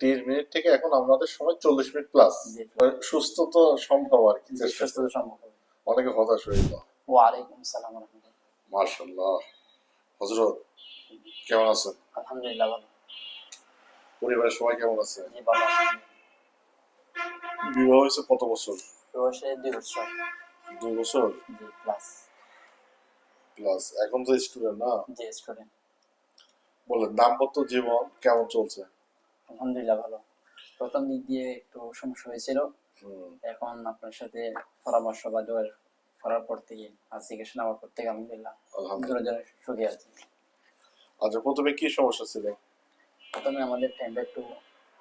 তিরিশ মিনিট থেকে এখন আমাদের সময় চল্লিশ মিনিট প্লাস সুস্থ তো সম্ভব আর কি সুস্থ করে। সম্ভব। অনেকে হতাশ হয়ে গেল ওয়ালাইকুম আসসালাম রহমতুল্লাহ মার্শাল্লাহ হজরত কেমন আছেন? আলহামদুলিল্লাহ ভালো। পরিবারের সবাই কেমন আছে। বিবাহ হয়েছে কত বছর? দুই বছর। দুই বছর? প্লাস প্লাস এখন তো স্টুডেন্ট না? জি স্টুডেন্ট বলেন দাম্পত্য জীবন কেমন চলছে? আলহামদুলিল্লাহ ভালো। প্রথম দিক দিয়ে একটু সমস্যা হয়েছিল। এখন আপনার সাথে পরামর্শ বা যোগাযোগ করার পর থেকে আর চিকিৎসা নেওয়ার পর থেকে আলহামদুলিল্লাহ সুখী আছি। আচ্ছা প্রথমে কি সমস্যা ছিল? প্রথমে আমাদের টাইমটা একটু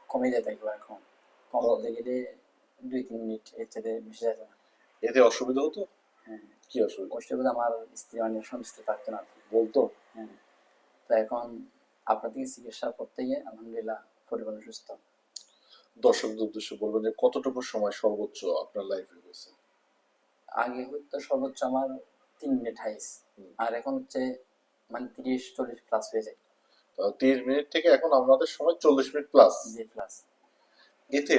কমে যেতে এখন। কম বলতে গেলে দুই তিন মিনিট এর চেয়ে বেশি যেত না। এতে অসুবিধা হতো? হ্যাঁ। কি অসুবিধা? অসুবিধা আমার স্ত্রী মানে সমস্ত থাকতো না। বলতো? হ্যাঁ। তো এখন আপনার থেকে চিকিৎসা করতে গিয়ে আলহামদুলিল্লাহ সুস্থ। দর্শকদের উদ্দেশ্যে বলবেন যে কতটুকু সময় সর্বোচ্চ আপনার লাইফে হয়েছে আগে হয়তো সর্বোচ্চ আমার তিন মিনিট হাইস আর এখন হচ্ছে মানে তিরিশ চল্লিশ প্লাস হয়ে যায়। তিরিশ মিনিট থেকে এখন আমাদের সময় চল্লিশ মিনিট প্লাস প্লাস এতে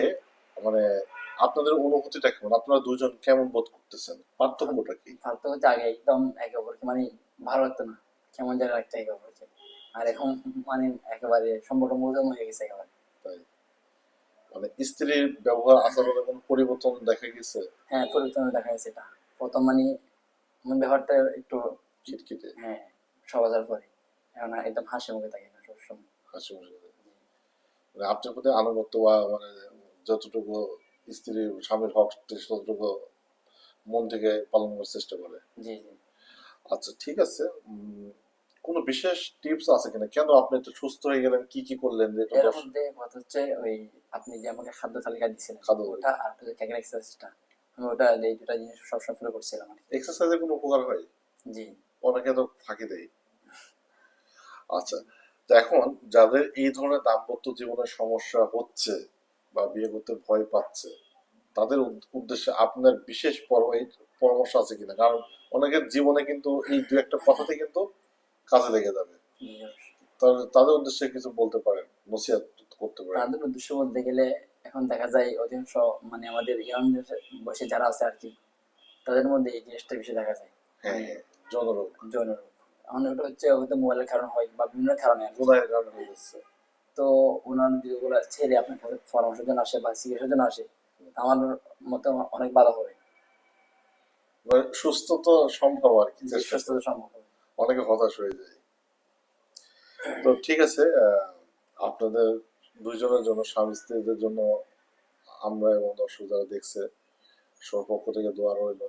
মানে আপনাদের অনুভূতিটা কেমন? আপনারা দুজন কেমন বোধ করতেছেন? পার্থক্যটা কি? ভারত হচ্ছে আগে একদম একে অপরকে মানে ভালো লাগতো না। কেমন যেন একটা একে অপরকে। আর এখন মানে একেবারে সম্পর্ক মধুম হয়ে গেছে একেবারে। মানে স্ত্রীর ব্যবহার আচরণে কোনো পরিবর্তন দেখা গেছে? হ্যাঁ পরিবর্তন দেখা গেছে এটা। প্রথম মানে আমার ব্যাপারটা একটু খিটখিটে? হ্যাঁ সবাজার পরে। এখন একদম হাসি মুখে থাকে না সবসময়। হাসি মুখে মানে আপনার প্রতি আনুগত্য বা মানে যতটুকু স্ত্রী স্বামীর হক ততটুকু মন থেকে পালন করার চেষ্টা করে। জি জি। আচ্ছা ঠিক আছে। কোনো বিশেষ টিপস আছে কিনা? কেন আপনি একটু সুস্থ হয়ে গেলেন? কি কি করলেন? যে এর মধ্যে কথা হচ্ছে ওই আপনি যে আমাকে খাদ্য তালিকা খাদ্য ওটা আর এক্সারসাইজটা আমি ওটা এই দুটা জিনিস সবসময় ফলো করছিলাম আর এক্সারসাইজের কোনো উপকার হয়? জি। অনেকে তো ফাঁকি দেয়। আচ্ছা তো এখন যাদের এই ধরনের দাম্পত্য জীবনের সমস্যা হচ্ছে বা বিয়ে করতে ভয় পাচ্ছে তাদের উদ্দেশ্যে আপনার বিশেষ পর- পরামর্শ আছে কিনা? কারণ অনেকের জীবনে কিন্তু এই দু একটা কথাতে কিন্তু কাজে লেগে যাবে। তাহলে তাদের উদ্দেশ্যে কিছু বলতে পারেন নসিহাত করতে পারেন। তাদের উদ্দেশ্য বলতে গেলে এখন দেখা যায় অধিকাংশ মানে আমাদের ইয়াং বয়সে যারা আছে আর কি তাদের মধ্যে এই জিনিসটা বেশি দেখা যায়। হ্যাঁ হ্যাঁ জনরোগ। যৌন রোগ এখন ওটা হচ্ছে হয়তো মোবাইলের কারণ হয় বা বিভিন্ন কারণে। গুনাহের কারণে হয়ে যাচ্ছে। তো ওনার যদি ওগুলো ছেড়ে আপনার পরামর্শের জন্য আসে বা চিকিৎসার জন্য আসে আমার মতে অনেক ভালো হবে। মানে সুস্থ তো সম্ভব আর কি যে চেষ্টা সুস্থতা সম্ভব অনেকে হতাশ হয়ে যায়। তো ঠিক আছে আপনাদের দুইজনের জন্য, স্বামী স্ত্রীদের জন্য আমরা এবং দর্শক যারা দেখছে, সবার পক্ষ থেকে দোয়া রইল।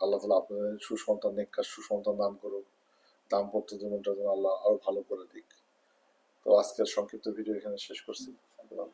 আল্লাহ তালা আপনাদের সুসন্তান, নেককার সুসন্তান দান করুক। দাম্পত্য জীবনটা যেন আল্লাহ আরও ভালো করে দিক। তো আজকের সংক্ষিপ্ত ভিডিও এখানে শেষ করছি। আল্লাহ